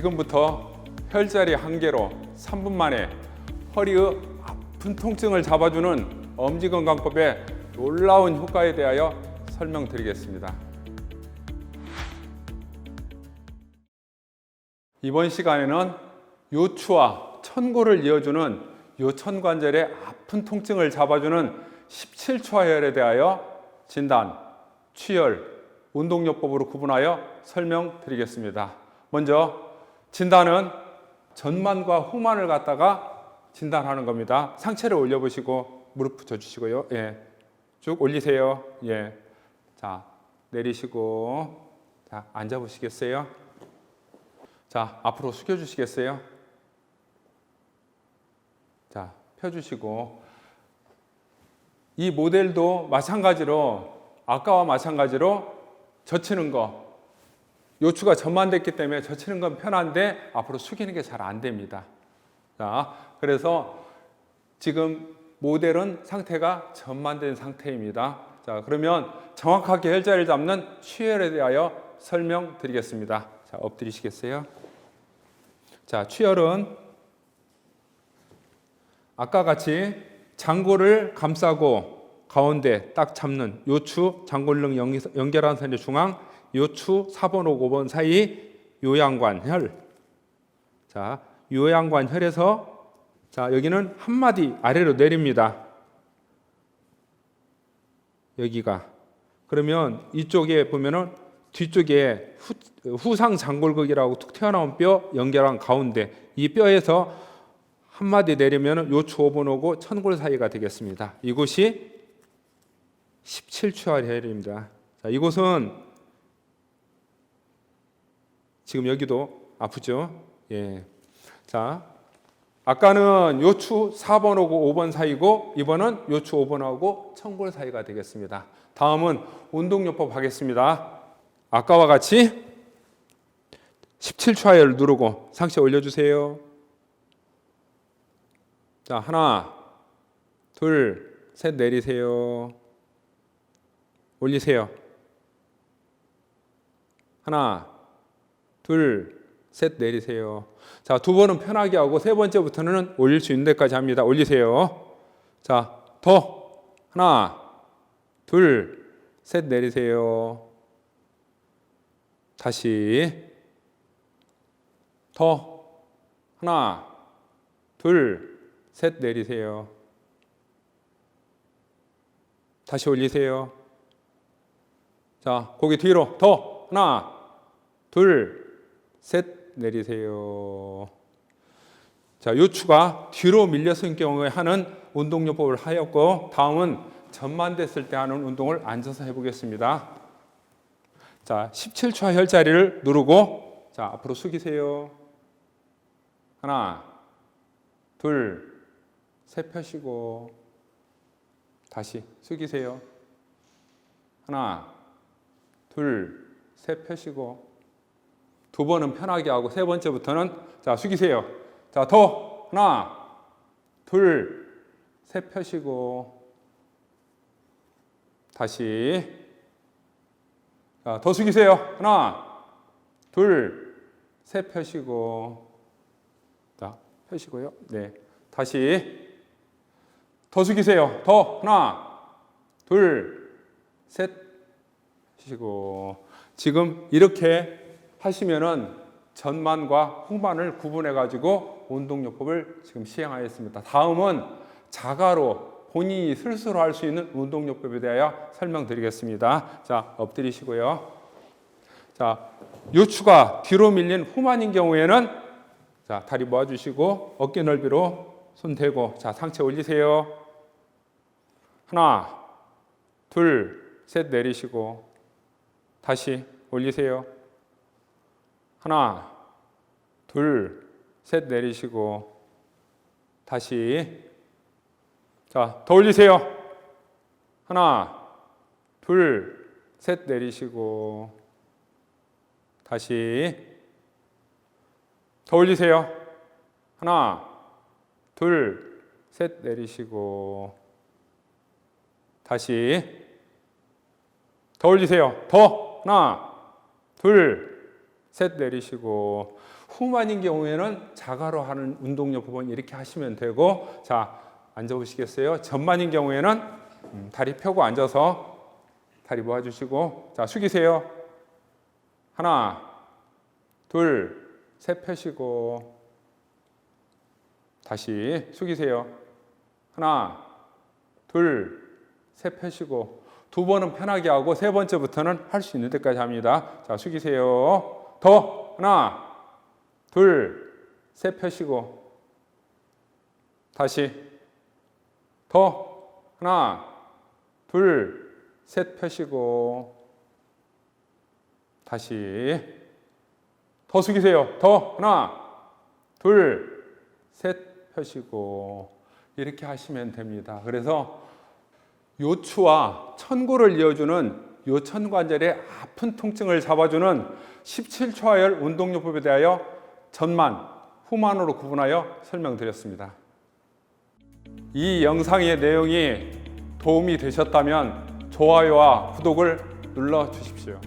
지금부터 혈자리 한 개로 3분 만에 허리의 아픈 통증을 잡아주는 엄지건강법의 놀라운 효과에 대하여 설명드리겠습니다. 이번 시간에는 요추와 천골을 이어주는 요천관절의 아픈 통증을 잡아주는 17초화혈에 대하여 진단, 취혈, 운동요법으로 구분하여 설명드리겠습니다. 먼저 진단은 전만과 후만을 갖다가 진단하는 겁니다. 상체를 올려보시고 무릎 붙여주시고요. 예, 쭉 올리세요. 예, 자 내리시고 자 앉아보시겠어요? 자 앞으로 숙여주시겠어요? 자 펴주시고 이 모델도 마찬가지로 아까와 마찬가지로 젖히는 거 요추가 전만됐기 때문에 젖히는 건 편한데 앞으로 숙이는 게 잘 안 됩니다. 자, 그래서 지금 모델은 상태가 전만된 상태입니다. 자, 그러면 정확하게 혈자리를 잡는 취혈에 대하여 설명드리겠습니다. 자, 엎드리시겠어요? 자, 취혈은 아까 같이 장골을 감싸고 가운데 딱 잡는 요추 장골릉 연결한 선의 중앙 요추 4번 5번 사이 요양관혈. 자, 요양관혈에서 자, 여기는 한 마디 아래로 내립니다. 여기가. 그러면 이쪽에 보면은 뒤쪽에 후, 후상 장골극이라고 툭 튀어나온 뼈 연결한 가운데 이 뼈에서 한 마디 내리면 요추 5번 오고 천골 사이가 되겠습니다. 이곳이 17초할 혈입니다. 자, 이곳은 지금 여기도 아프죠? 예. 자, 아까는 요추 4번하고 5번 사이고 이번은 요추 5번하고 천골 사이가 되겠습니다. 다음은 운동요법 하겠습니다. 아까와 같이 17초 하열 누르고 상체 올려주세요. 자, 하나, 둘, 셋 내리세요. 올리세요. 하나, 둘, 셋 내리세요. 자, 두 번은 편하게 하고 세 번째부터는 올릴 수 있는 데까지 합니다. 올리세요. 자, 더. 하나, 둘, 셋 내리세요. 다시. 더. 하나, 둘, 셋 내리세요. 다시 올리세요. 자, 고개 뒤로. 더. 하나, 둘, 셋 내리세요. 자, 요추가 뒤로 밀려선 경우에 하는 운동요법을 하였고 다음은 전만됐을 때 하는 운동을 앉아서 해보겠습니다. 자, 17초 혈자리를 누르고 자, 앞으로 숙이세요. 하나, 둘, 셋 펴시고 다시 숙이세요. 하나, 둘, 셋 펴시고 두 번은 편하게 하고 세 번째부터는 자 숙이세요. 자 더 하나 둘셋 펴시고 다시 자 더 숙이세요. 하나 둘셋 펴시고 자 펴시고요. 네 다시 더 숙이세요. 더 하나 둘셋 펴시고 지금 이렇게 하시면은 전만과 후만을 구분해 가지고 운동요법을 지금 시행하였습니다. 다음은 자가로 본인이 스스로 할 수 있는 운동요법에 대하여 설명드리겠습니다. 자, 엎드리시고요. 자, 요추가 뒤로 밀린 후만인 경우에는 자, 다리 모아 주시고 어깨 넓이로 손 대고 자, 상체 올리세요. 하나, 둘, 셋 내리시고 다시 올리세요. 하나, 둘, 셋 내리시고 다시 자, 더 올리세요. 하나, 둘, 셋 내리시고 다시 더 올리세요. 하나, 둘, 셋 내리시고 다시 더 올리세요. 더 하나, 둘, 셋 내리시고 후만인 경우에는 자가로 하는 운동요법은 이렇게 하시면 되고 자 앉아보시겠어요? 전만인 경우에는 음, 다리 펴고 앉아서 다리 모아주시고 자 숙이세요. 하나, 둘, 셋 펴시고 다시 숙이세요. 하나, 둘, 셋 펴시고 두 번은 편하게 하고 세 번째부터는 할 수 있는 데까지 합니다. 자 숙이세요. 더 하나, 둘, 셋 펴시고 다시 더 하나, 둘, 셋 펴시고 다시 더 숙이세요. 더 하나, 둘, 셋 펴시고 이렇게 하시면 됩니다. 그래서 요추와 천골을 이어주는 요천관절의 아픈 통증을 잡아주는 17초하열 운동요법에 대하여 전만, 후만으로 구분하여 설명드렸습니다. 이 영상의 내용이 도움이 되셨다면 좋아요와 구독을 눌러 주십시오.